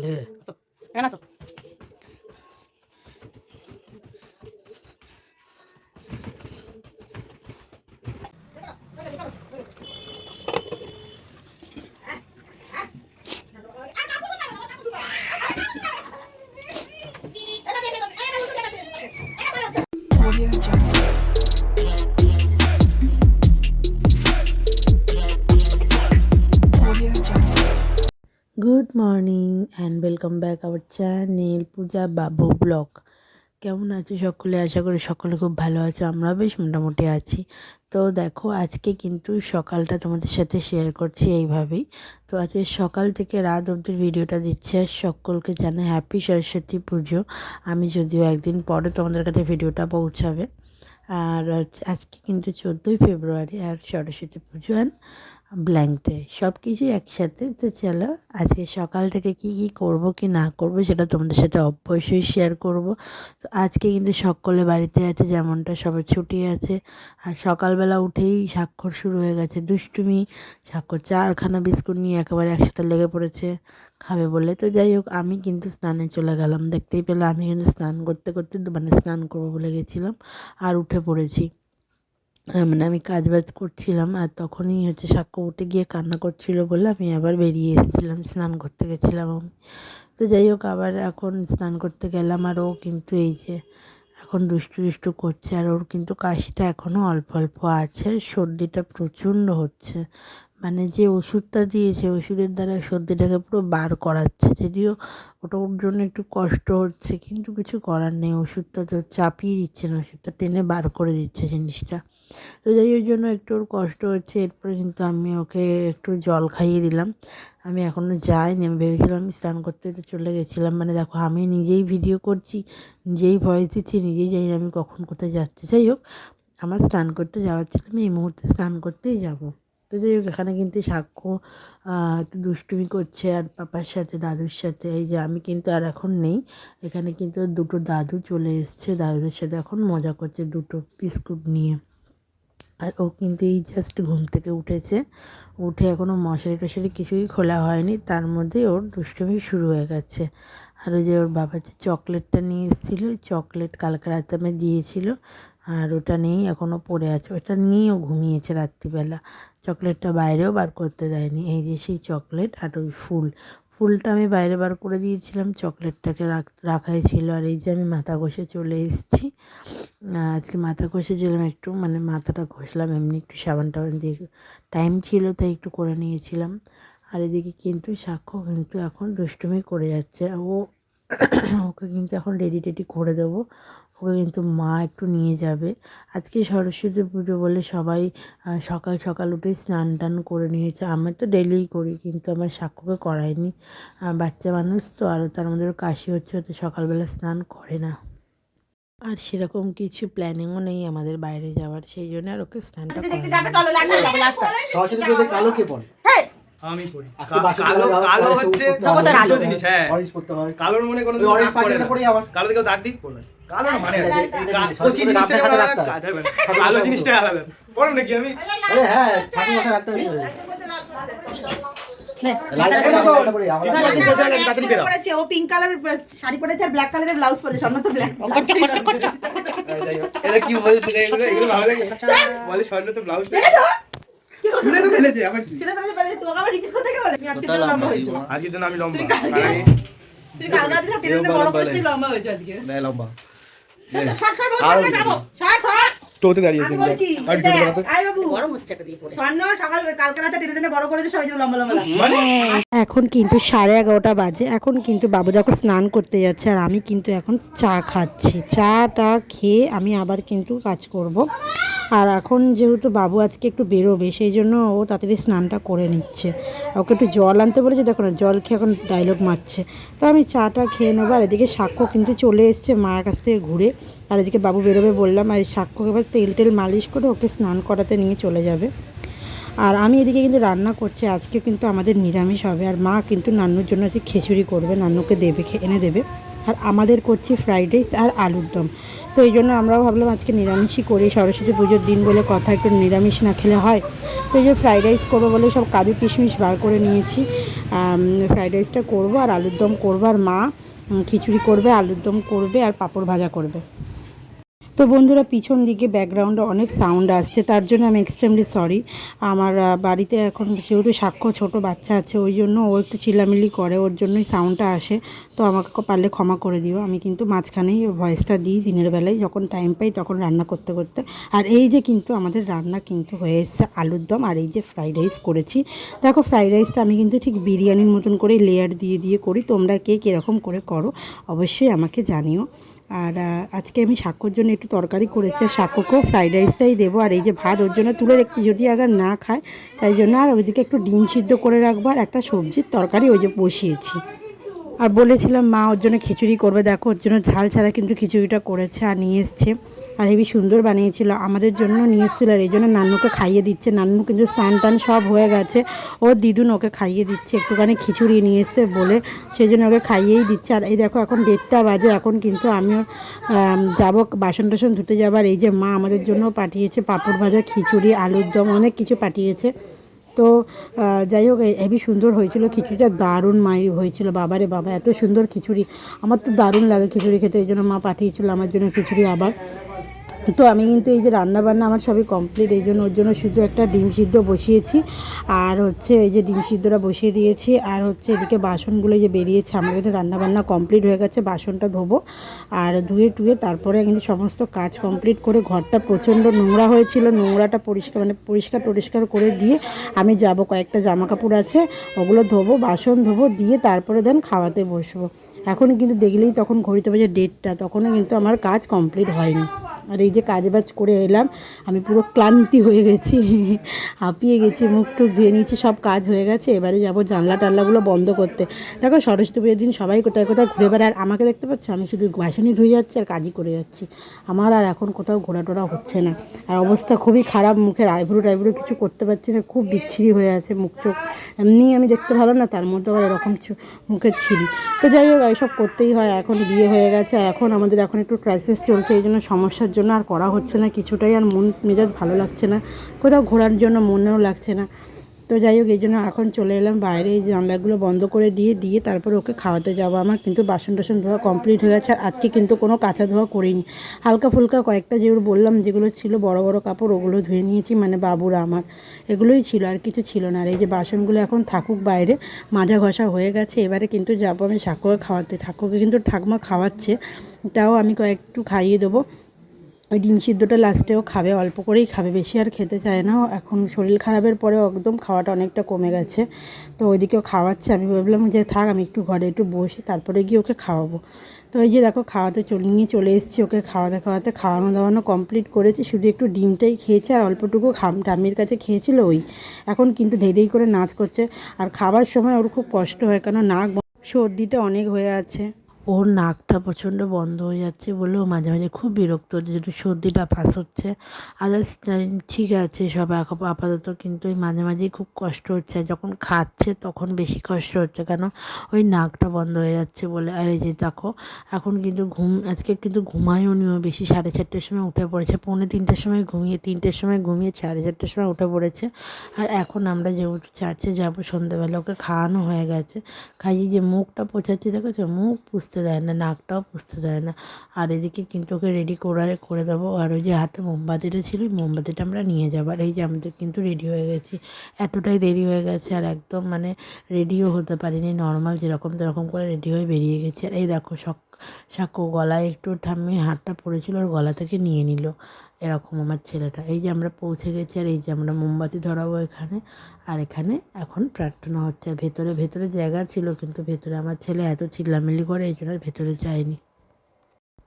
네. 알았어. Back our channel Puja Babu blog. কেমন আছো সকলে? আশা করি সকলে খুব ভালো আছো আমরা বেশ মোটামুটি আছি। তো দেখো, আজকে কিন্তু সকালটা তোমাদের সাথে শেয়ার করছি এইভাবেই। তো আজকে সকাল থেকে রাত অবধি ভিডিওটা দিচ্ছি। আর সকলকে জানাই হ্যাপি সরস্বতী পুজো। আমি যদিও একদিন পরে তোমাদের কাছে ভিডিওটা পৌঁছাবে। আর আজ- আজকে কিন্তু চোদ্দোই ফেব্রুয়ারি আর সরস্বতী পুজো আর ব্ল্যাঙ্ক ডে সব কিছুই একসাথে তো চলো, আজকে সকাল থেকে কি কি করব, কি না করব, সেটা তোমাদের সাথে অবশ্যই শেয়ার করব। তো আজকে কিন্তু সকলে বাড়িতে আছে, যেমনটা সবার ছুটি আছে। আর সকালবেলা উঠেই স্বাক্ষর শুরু হয়ে গেছে, দুষ্টুমি, স্বাক্ষর, চারখানা বিস্কুট নিয়ে একেবারে একসাথে লেগে পড়েছে, খাবে বলে। তো যাই হোক, আমি কিন্তু স্নানে চলে গেলাম, দেখতেই পেলে আমি কিন্তু স্নান করতে করতে মানে স্নান করব বলে গেছিলাম, আর উঠে পড়েছি। মানে আমি কাজ বাজ করছিলাম আর তখনই হচ্ছে সাক্ষ্য উঠে গিয়ে কান্না করছিল বলে আমি আবার বেরিয়ে এসেছিলাম, স্নান করতে গেছিলাম আমি। তো যাই হোক, আবার এখন স্নান করতে গেলাম আর ও কিন্তু এই যে এখন দুষ্টু দুষ্টু করছে আর ওর কিন্তু কাশিটা এখনও অল্প অল্প আছে, সর্দিটা প্রচণ্ড হচ্ছে। মানে যে ওষুধটা দিয়েছে, ওষুধের দ্বারা সর্দিটাকে পুরো বার করাচ্ছে। যদিও ওটা ওর জন্য একটু কষ্ট হচ্ছে, কিন্তু কিছু করার নেই। ওষুধটা তো চাপিয়ে দিচ্ছে না, ওষুধটা টেনে বার করে দিচ্ছে জিনিসটা। তো যাই ওই জন্য একটু ওর কষ্ট হচ্ছে। এরপরে কিন্তু আমি ওকে একটু জল খাইয়ে দিলাম। আমি এখনও যাইনি, আমি ভেবেছিলাম আমি স্নান করতে তো চলে গেছিলাম। মানে দেখো, আমি নিজেই ভিডিও করছি, নিজেই ভয়েস দিচ্ছি, নিজেই জানি আমি কখন কোথায় যাচ্ছি। যাই হোক, আমার স্নান করতে যাওয়ার ছিল, আমি এই মুহূর্তে স্নান করতেই যাব। তো যাই হোক, এখানে কিন্তু সাক্ষ্য একটু দুষ্টুমি করছে আর পাপার সাথে, দাদুর সাথে। এই যে আমি কিন্তু আর এখন নেই। এখানে কিন্তু দুটো দাদু চলে এসছে। দাদুদের সাথে এখন মজা করছে দুটো বিস্কুট নিয়ে। আর ও কিন্তু এই জাস্ট ঘুম থেকে উঠেছে। উঠে এখনও মশারি টশারি কিছুই খোলা হয়নি। তার মধ্যে ওর দুষ্টুমি শুরু হয়ে গেছে। আর ওই যে ওর বাবা যে চকলেটটা নিয়ে এসেছিল, চকলেট কালকে রাতে আমি দিয়েছিল আর ওটা নেই এখনও পড়ে আছে। ওটা নিয়েই ও ঘুমিয়েছে রাত্রিবেলা। চকলেটটা বাইরেও বার করতে দেয়নি। এই যে সেই চকলেট আর ওই ফুল। ফুলটা আমি বাইরে বার করে দিয়েছিলাম। চকলেটটাকে রাখ- রাখাই ছিল। আর এই যে আমি মাথা ঘষে চলে এসেছি। আজকে মাথা ঘষেছিলাম একটু। মানে মাথাটা ঘষলাম। এমনি একটু সাবান টাবান দিয়ে টাইম ছিল, তাই একটু করে নিয়েছিলাম। আর এদিকে কিন্তু সাক্ষ্য কিন্তু এখন দুষ্টুমি করে যাচ্ছে। ও, ওকে কিন্তু এখন রেডি টেডি করে দেবো। ওকে কিন্তু মা একটু নিয়ে যাবে। আজকে সরস্বতী পুজো বলে সবাই সকাল সকাল উঠে স্নান টান করে নিয়েছে। আমি তো ডেলিই করি কিন্তু আমার সাক্ষ্যকে করায়নি। বাচ্চা মানুষ তো আর তার মধ্যে কাশি হচ্ছে হতে সকালবেলা স্নান করে না। আর সেরকম কিছু প্ল্যানিংও নেই আমাদের বাইরে যাওয়ার সেই জন্য আর ওকে স্নানটা আমি পড়ি। কালো কালো হচ্ছে। দুটো জিনিস হ্যাঁ। অরেঞ্জ পড়তে হয়। কালোর মনে কোনো ওই অরেঞ্জ পাঞ্জাবিটা না। আবার। কালো দিকেও দাগ দিক কালো না মানে আছে কচি জিনিসটা আলাদা, হয়। কালো জিনিসটা আলাদা। পড়ো নাকি আমি? আরে হ্যাঁ রাখতে হবে। আবার হয়ে কি বলছে রে এগুলো এগুলো ভালো লাগে বলে স্বর্ণ তো ব্লাউজ খুলে তো ফেলেছে আবার কি? সেটা পরেছে পরেছে তোমাকে আবার রিপিট করতে বলে? তুমি আজকে তো লম্বা হয়েছো। আজকের জন্য আমি লম্বা। তুই কারণ আমি তুমি কাল রাতে সব টেনে বড় করতে লম্বা হয়েছো আজকে। নেয় লম্বা সর সর বসে যাব সর সর টোতে দাঁড়িয়েছি আমি আর দেখ, বানাতে আয় বাবু। গরম হচ্ছে একটা দিয়ে পরে স্বর্ণ সকাল কালকে রাতে টেনে টেনে বড় করেছে সবাই লম্বা লম্বা মানে? এখন কিন্তু সাড়ে এগারোটা বাজে। এখন কিন্তু বাবু যখন স্নান করতে যাচ্ছে আর আমি কিন্তু এখন চা খাচ্ছি। চাটা খেয়ে আমি আবার কিন্তু কাজ করব। আর এখন যেহেতু বাবু আজকে একটু বেরোবে, সেই জন্য ও তাড়াতাড়ি স্নানটা করে নিচ্ছে। ওকে একটু জল আনতে বলেছে, দেখো না, জল খেয়ে এখন ডায়লগ মারছে। তো আমি চাটা খেয়ে নেব, আর এদিকে সাক্ষ্য কিন্তু চলে এসছে মায়ের কাছ থেকে ঘুরে। আর এদিকে বাবু বেরোবে বললাম, আর সাক্ষ্যকে এবার তেল টেল মালিশ করে ওকে স্নান করাতে নিয়ে চলে যাবে। আর আমি এদিকে কিন্তু রান্না করছি আজকে কিন্তু আমাদের নিরামিষ হবে। আর মা কিন্তু নান্নুর জন্য আজকে খিচুড়ি করবে নান্নুকে দেবে, এনে দেবে। আর আমাদের করছি ফ্রাইড রাইস আর আলুর দম। তো এই জন্য আমরাও ভাবলাম আজকে নিরামিষই করি, সরস্বতী পুজোর দিন বলে কথা একটু নিরামিষ না খেলে হয়। তো এই যে ফ্রাইড রাইস করব বলে সব কাজু কিশমিশ বার করে নিয়েছি। ফ্রাইড রাইসটা করব আর আলুর দম করব আর মা খিচুড়ি করবে আলুর দম করবে আর পাঁপড় ভাজা করবে। তো বন্ধুরা, পিছন দিকে ব্যাকগ্রাউন্ডে অনেক সাউন্ড আসছে, তার জন্য আমি এক্সট্রিমলি সরি আমার বাড়িতে এখন যেহেতু সাক্ষ্য ছোট বাচ্চা আছে, ওই জন্য ও একটু চিল্লামিল্লি করে, ওর জন্যই সাউন্ডটা আসে। তো আমাকে পারলে ক্ষমা করে দিও। আমি কিন্তু মাঝখানেই ভয়েসটা দিই দিনের বেলায়, যখন টাইম পাই তখন রান্না করতে করতে। আর এই যে কিন্তু আমাদের রান্না কিন্তু হয়ে এসছে আলুর দম, আর এই যে ফ্রাইড রাইস করেছি। দেখো ফ্রাইড রাইসটা আমি কিন্তু ঠিক বিরিয়ানির মতন করে লেয়ার দিয়ে দিয়ে করি। তোমরা কে কীরকম করে করো, অবশ্যই আমাকে জানিও। আর আজকে আমি শাকর জন্য একটু তরকারি করেছি, আর সাক্ষকেও ফ্রাইড রাইসটাই দেবো, আর এই যে ভাত ওর জন্য তুলে রেখেছি, যদি আবার না খায়, তাই জন্য আর ওইদিকে একটু ডিম সিদ্ধ করে রাখব, আর একটা সবজির তরকারি ওই যে বসিয়েছি। আর বলেছিলাম মা ওর জন্য খিচুড়ি করবে। দেখো ওর জন্য ঝাল ছাড়া কিন্তু খিচুড়িটা করেছে আর নিয়ে এসছে। আর হেবি সুন্দর বানিয়েছিল। আমাদের জন্য নিয়ে এসেছিল আর এই জন্য নান্নুকে খাইয়ে দিচ্ছে। নান্নু কিন্তু স্নান টান সব হয়ে গেছে। ওর দিদুন ওকে খাইয়ে দিচ্ছে। একটুখানি খিচুড়ি নিয়ে এসছে বলে সেই জন্য ওকে খাইয়েই দিচ্ছে। আর এই দেখো এখন দেড়টা বাজে। এখন কিন্তু আম, যাব বাসন টাসন ধুতে যাবার। এই যে মা আমাদের জন্য পাঠিয়েছে পাঁপড় ভাজা খিচুড়ি আলুর দম অনেক কিছু পাঠিয়েছে। তো যাই হোক হেভি সুন্দর হয়েছিল। খিচুড়িটা দারুণ মাই, হয়েছিল। বাবারে বাবা, এত সুন্দর খিচুড়ি। আমার তো দারুণ লাগে খিচুড়ি খেতে, এই জন্য মা পাঠিয়েছিল আমার জন্য খিচুড়ি আবার। তো আমি কিন্তু এই যে রান্না বান্না আমার সবই কমপ্লিট এই জন্য ওর জন্য শুধু একটা ডিম সিদ্ধ বসিয়েছি। আর হচ্ছে এই যে ডিম সিদ্ধটা বসিয়ে দিয়েছি, আর হচ্ছে এদিকে বাসনগুলো যে বেরিয়েছে, আমার কিন্তু রান্নাবান্না কমপ্লিট হয়ে গেছে, বাসনটা ধোবো। আর ধুয়ে টুয়ে তারপরে কিন্তু সমস্ত কাজ কমপ্লিট করে ঘরটা প্রচণ্ড নোংরা হয়েছিল, নোংরাটা পরিষ্কার মানে পরিষ্কার টরিষ্কার করে দিয়ে আমি যাব, কয়েকটা জামা কাপড় আছে, ওগুলো ধোবো, বাসন ধোবো, দিয়ে তারপরে দেন খাওয়াতে বসবো। এখন কিন্তু দেখলেই তখন ঘড়িতে বাজে ডেটটা তখনও কিন্তু আমার কাজ কমপ্লিট হয়নি। আর এই যে কাজ বাজ করে এলাম, আমি পুরো ক্লান্তি হয়ে গেছি, হাঁপিয়ে গেছি, মুখ টুক ধুয়ে নিয়েছি, সব কাজ হয়ে গেছে, এবারে যাব জানলা টানলাগুলো বন্ধ করতে। দেখো সরস্বতী পুজোর দিন সবাই কোথায় কোথায় ঘুরে বেড়ায়, আর আমাকে দেখতে পাচ্ছ, আমি শুধু বাসনই ধুয়ে যাচ্ছি আর কাজই করে যাচ্ছি। আমার আর এখন কোথাও ঘোরা টোরা হচ্ছে না। আর অবস্থা খুবই খারাপ মুখের আইব্রো টাইব্রো কিছু করতে পারছি না, খুব বিচ্ছিরি হয়ে আছে মুখ চোখ। এমনি আমি দেখতে ভালো না, তার মধ্যে আবার এরকম মুখের ছিরি তো যাই হোক, এইসব করতেই হয়, এখন বিয়ে হয়ে গেছে এখন আমাদের এখন একটু ক্রাইসিস চলছে, এই জন্য সমস্যার জন্য আর করা হচ্ছে না, কিছুটাই আর মন মেজাজ ভালো লাগছে না, কোথাও ঘোরার জন্য মনেও লাগছে না। তো যাই হোক, এই জন্য এখন চলে এলাম, বাইরে এই জানলাগুলো বন্ধ করে দিয়ে দিয়ে তারপর ওকে খাওয়াতে যাব আমার, কিন্তু বাসন টাসন ধোয়া কমপ্লিট হয়ে গেছে, আর আজকে কিন্তু কোনো কাঁচা ধোয়া করিনি। হালকা ফুলকা কয়েকটা যেগুলো বললাম, যেগুলো ছিল বড় বড় কাপড়, ওগুলো ধুয়ে নিয়েছি মানে বাবুরা আমার, এগুলোই ছিল, আর কিছু ছিল না। আর এই যে বাসনগুলো এখন থাকুক বাইরে, মাজা ঘষা হয়ে গেছে, এবারে কিন্তু যাব আমি ঠাকুরকে খাওয়াতে। ঠাকুরকে কিন্তু ঠাকুমা খাওয়াচ্ছে, তাও আমি কয়েকটু খাইয়ে দেবো। ওই ডিম সিদ্ধটা লাস্টেও খাবে, অল্প করেই খাবে। বেশি আর খেতে চায় না। এখন শরীর খারাপের পরে একদম খাওয়াটা অনেকটা কমে গেছে। তো ওইদিকেও খাওয়াচ্ছে। আমি ভাবলাম যে থাক, আমি একটু ঘরে একটু বসি, তারপরে গিয়ে ওকে খাওয়াবো। তো এই যে দেখো, খাওয়াতে চলে, নিয়ে চলে এসেছি ওকে খাওয়াতে খাওয়াতে। খাওয়ানো দাওয়ানো কমপ্লিট করেছি। শুধু একটু ডিমটাই খেয়েছে আর অল্পটুকু খাম ঠাম্মির কাছে খেয়েছিল ওই। এখন কিন্তু ধেই করে নাচ করছে। আর খাবার সময় ওর খুব কষ্ট হয়, কেন নাক সর্দিটা অনেক হয়ে আছে। ওর নাকটা প্রচণ্ড বন্ধ হয়ে যাচ্ছে বলেও মাঝে মাঝে খুব বিরক্ত হচ্ছে, যেহেতু সর্দিটা ফাঁস হচ্ছে। আদার্স ঠিক আছে, সব আপ- আপাতত কিন্তু ওই মাঝে মাঝেই খুব কষ্ট হচ্ছে। যখন খাচ্ছে তখন বেশি কষ্ট হচ্ছে, কেন? ওই নাকটা বন্ধ হয়ে যাচ্ছে বলে। আর এই যে দেখো, এখন কিন্তু ঘুম, আজকে কিন্তু ঘুমায়ও নিও বেশি। সাড়ে চারটের সময় উঠে পড়েছে। পৌনে তিনটের সময় ঘুমিয়ে, তিনটের সময় ঘুমিয়ে সাড়ে চারটের সময় উঠে পড়েছে। আর এখন আমরা যেহেতু চার্চে যাব সন্ধ্যেবেলা ওকে খাওয়ানো হয়ে গেছে। খাইয়ে যে মুখটা পোছাচ্ছি, দেখেছ? মুখ পুষতে দেয় না, নাকটাও পুষতে দেয় না। আর এদিকে কিন্তু ওকে রেডি করে করে দেবো। আর ওই যে হাতে মোমবাতিটা ছিল, ওই মোমবাতিটা আমরা নিয়ে যাব। আর এই যে আমাদের কিন্তু রেডি হয়ে গেছি। এতটাই দেরি হয়ে গেছে আর একদম মানে রেডিও হতে পারিনি। নর্মাল যেরকম তেরকম করে রেডি হয়ে বেরিয়ে গেছি। আর এই দেখো শখ সাক্ষ্য গলায় একটু ঠাম্মি হাতটা পড়েছিল ওর গলা থেকে নিয়ে নিল। এরকম আমার ছেলেটা। এই যে আমরা পৌঁছে গেছি, আর এই যে আমরা মোমবাতি ধরাবো এখানে। আর এখানে এখন প্রার্থনা হচ্ছে। ভেতরে ভেতরে জায়গা ছিল, কিন্তু ভেতরে আমার ছেলে এত চিল্লামিল্লি করে, এই জন্য ভেতরে যায়নি।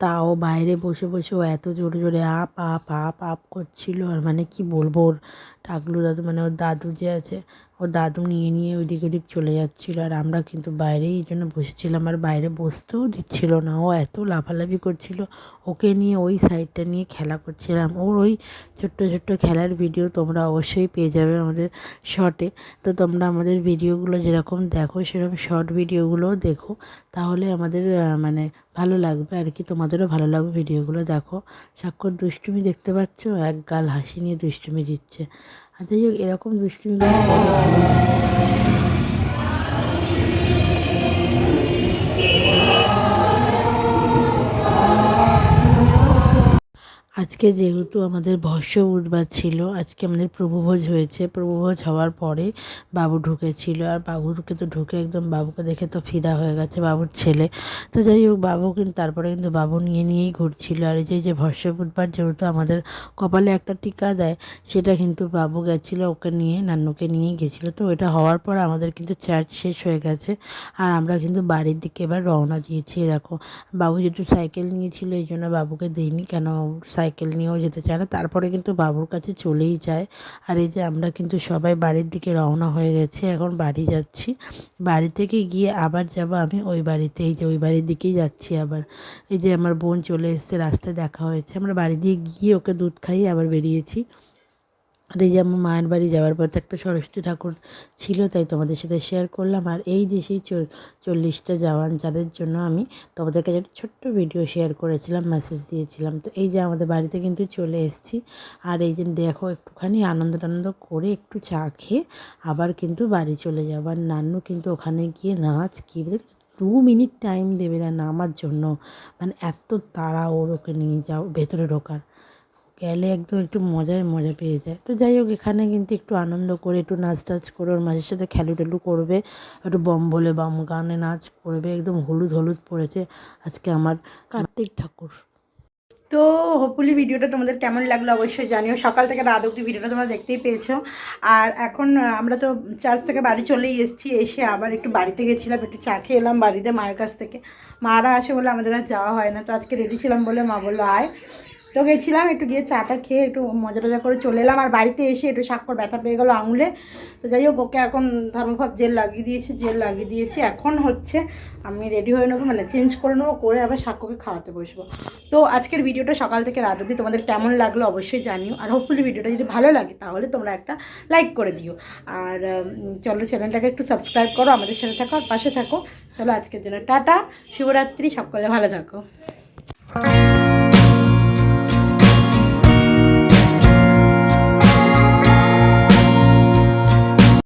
তাও বাইরে বসে বসে ও এত জোরে জোরে আপ আপ আপ আপ করছিল। আর মানে কি বলব ওর? টাকলু দাদু মানে ওর দাদু যে আছে ও দাদু নিয়ে নিয়ে ওইদিক ওদিক চলে যাচ্ছিল আর আমরা কিন্তু বাইরেই এই জন্য বসেছিলাম আর বাইরে বসতেও দিচ্ছিল না। ও এত লাফালাফি করছিল, ওকে নিয়ে ওই সাইডটা নিয়ে খেলা করছিলাম। ওর ওই ছোট্ট ছোট্ট খেলার ভিডিও তোমরা অবশ্যই পেয়ে যাবে আমাদের শর্টে তো তোমরা আমাদের ভিডিওগুলো যেরকম দেখো, সেরকম শর্ট ভিডিওগুলোও দেখো। তাহলে আমাদের মানে ভালো লাগবে আর কি, তোমাদেরও ভালো লাগবে ভিডিওগুলো দেখো। স্বাক্ষর দুষ্টুমি দেখতে পাচ্ছ? এক গাল হাসি নিয়ে দুষ্টুমি দিচ্ছে। আর যাই হোক এরকম দুষ্টুমিগুলো আজকে যেহেতু আমাদের ভস্য বুধবার ছিল, আজকে আমাদের প্রভুভোজ হয়েছে। প্রভুভোজ হওয়ার পরে বাবু ঢুকেছিল, আর বাবুকে তো ঢুকে একদম বাবুকে দেখে তো ফিদা হয়ে গেছে বাবুর ছেলে। তো যাই হোক, বাবু কিন্তু তারপরে কিন্তু বাবু নিয়ে নিয়েই ঘুরছিল। আর এই যে ভস্য বুধবার যেহেতু আমাদের কপালে একটা টিকা দেয়, সেটা কিন্তু বাবু গেছিল, ওকে নিয়ে, নান্নুকে নিয়েই গেছিল। তো ওটা হওয়ার পর আমাদের কিন্তু চার্জ শেষ হয়ে গেছে। আর আমরা কিন্তু বাড়ির দিকে এবার রওনা দিয়েছি, দেখো। বাবু যেহেতু সাইকেল নিয়েছিল, এই জন্য বাবুকে দিইনি, কেন সাইকেল নিয়েও যেতে চায় না, তারপরে কিন্তু বাবুর কাছে চলেই যায়। আর এই যে আমরা কিন্তু সবাই বাড়ির দিকে রওনা হয়ে গেছে, এখন বাড়ি যাচ্ছি। বাড়ি থেকে গিয়ে আবার যাব আমি ওই বাড়িতে, এই যে ওই বাড়ির দিকেই যাচ্ছি আবার। এই যে আমার বোন চলে এসছে, রাস্তায় দেখা হয়েছে। আমরা বাড়ি দিয়ে গিয়ে ওকে দুধ খাইয়ে আবার বেরিয়েছি। আর এই যে আমার মায়ের বাড়ি যাওয়ার পথে একটা সরস্বতী ঠাকুর ছিল, তাই তোমাদের সাথে শেয়ার করলাম। আর এই যে সেই চল্লিশটা জওয়ান, যাদের জন্য আমি তোমাদের কাছে একটা ছোট্ট ভিডিও শেয়ার করেছিলাম মেসেজ দিয়েছিলাম। তো এই যে আমাদের বাড়িতে কিন্তু চলে এসেছি। আর এই যে দেখো একটুখানি আনন্দ টানন্দ করে একটু চা খেয়ে আবার কিন্তু বাড়ি চলে যাব। আর নান্নু কিন্তু ওখানে গিয়ে নাচ, কী বলে, দু মিনিট টাইম দেবে না নামার জন্য। মানে এত তাড়া ওর ওকে নিয়ে যাও, ভেতরে ঢোকার। গেলে একদম একটু মজায় মজা পেয়ে যায়। তো যাই হোক, এখানে কিন্তু একটু আনন্দ করে, একটু নাচ টাচ করে, ওর মাঝের সাথে খেলু টেলু করবে, একটু বম বলে বাম গানে নাচ করবে, একদম হলুদ হলুদ পড়েছে আজকে আমার কার্তিক ঠাকুর। তো হোপফুলি ভিডিওটা তোমাদের কেমন লাগল অবশ্যই জানিও। সকাল থেকে রাত অবধি ভিডিওটা তোমরা দেখতেই পেয়েছ। আর এখন আমরা তো চার্চ থেকে বাড়ি চলেই এসেছি, এসে আবার একটু বাড়িতে গেছিলাম, একটু চা খেয়ে এলাম বাড়িতে মায়ের কাছ থেকে। মারা আসে বলে আমাদের আর যাওয়া হয় না। তো আজকে রেডি ছিলাম বলে মা বলল, আয়। তো গেছিলাম, একটু গিয়ে চাটা খেয়ে একটু মজা টজা করে চলে এলাম। আর বাড়িতে এসে একটু স্বাক্ষর ব্যথা পেয়ে গেলো আঙুলে। তো যাই হোক, ওকে এখন ধর্মভাব জেল লাগিয়ে দিয়েছি, জেল লাগিয়ে দিয়েছি। এখন হচ্ছে আমি রেডি হয়ে নেব মানে চেঞ্জ করে নেব, করে আবার সাক্ষ্যকে খাওয়াতে বসবো। তো আজকের ভিডিওটা সকাল থেকে রাত অবধি। তোমাদের কেমন লাগল অবশ্যই জানিও। আর হোপফুলি ভিডিওটা যদি ভালো লাগে, তাহলে তোমরা একটা লাইক করে দিও। আর চলো চ্যানেলটাকে একটু সাবস্ক্রাইব করো, আমাদের সাথে থাকো, আর পাশে থাকো। চলো আজকের জন্য টাটা, শুভরাত্রি সকলে ভালো থাকো।